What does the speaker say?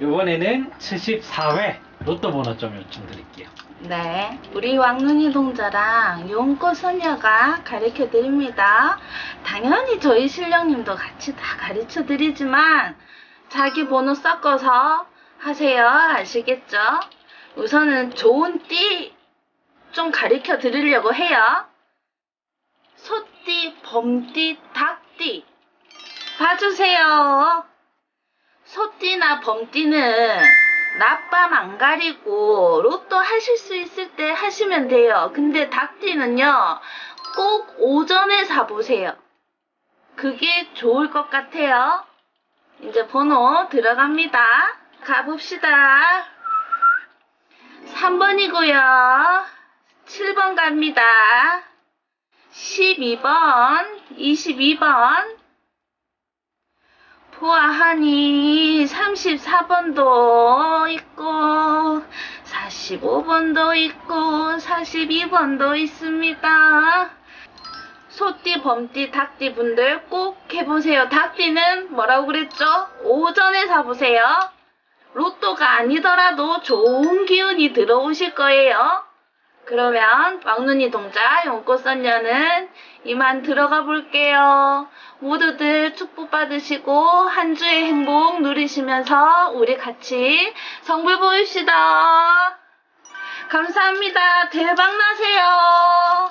이번에는 74회 로또 번호 좀 요청 드릴게요. 네, 우리 왕눈이 동자랑 용꽃 소녀가 가르쳐 드립니다. 당연히 저희 실령님도 같이 다 가르쳐 드리지만 자기 번호 섞어서 하세요. 아시겠죠? 우선은 좋은 띠 좀 가르쳐 드리려고 해요. 소띠, 범띠, 닭띠. 봐주세요. 소띠나 범띠는 낮밤 안 가리고 로또 하실 수 있을 때 하시면 돼요. 근데 닭띠는요, 꼭 오전에 사보세요. 그게 좋을 것 같아요. 이제 번호 들어갑니다. 가봅시다. 3번이고요. 7번 갑니다. 12번, 22번, 보아하니 34번도 있고 45번도 있고 42번도 있습니다. 소띠, 범띠, 닭띠 분들 꼭 해보세요. 닭띠는 뭐라고 그랬죠? 오전에 사보세요. 로또가 아니더라도 좋은 기운이 들어오실 거예요. 그러면 왕눈이 동자 용꽃선녀는 이만 들어가 볼게요. 모두들 축복 받으시고 한 주의 행복 누리시면서 우리 같이 성불 보입시다. 감사합니다. 대박 나세요.